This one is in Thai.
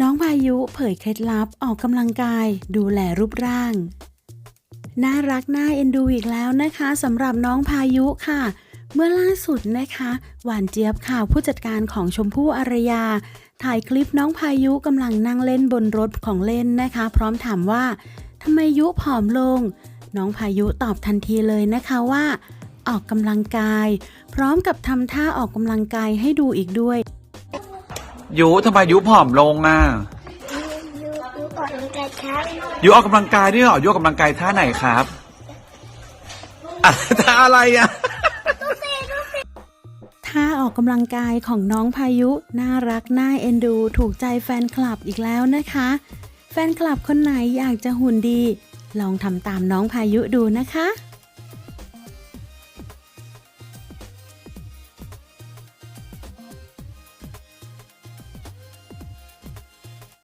น้องพายุเผยเคล็ดลับออกกำลังกาย ดูแลรูปร่าง น่ารักน่าเอ็นดูอีกแล้วนะคะสำหรับน้องพายุค่ะ เมื่อล่าสุดนะคะ หวานเจี๊ยบค่ะผู้จัดการของชมพู่อารยา ถ่ายคลิปน้องพายุกำลังนั่งเล่นบนรถของเล่นนะคะ พร้อมถามว่าทำไมยุผอมลง น้องพายุตอบทันทีเลยนะคะว่า ออกกำลังกาย พร้อมกับทำท่าออกกำลังกายให้ดูอีกด้วย ยุทำไมยุผอมลงอะยูยูออกกำลังกายครับยุออกกำลังกายด้วยเหรอยุออกกำลังกายท่าไหนครับอะท่าอะไรอะท่าออกกำลังกายของน้องพายุน่ารักน่าเอ็นดู ถูกใจแฟนคลับอีกแล้วนะคะ แฟนคลับคนไหนอยากจะหุ่นดี ลองทำตามน้องพายุดูนะคะ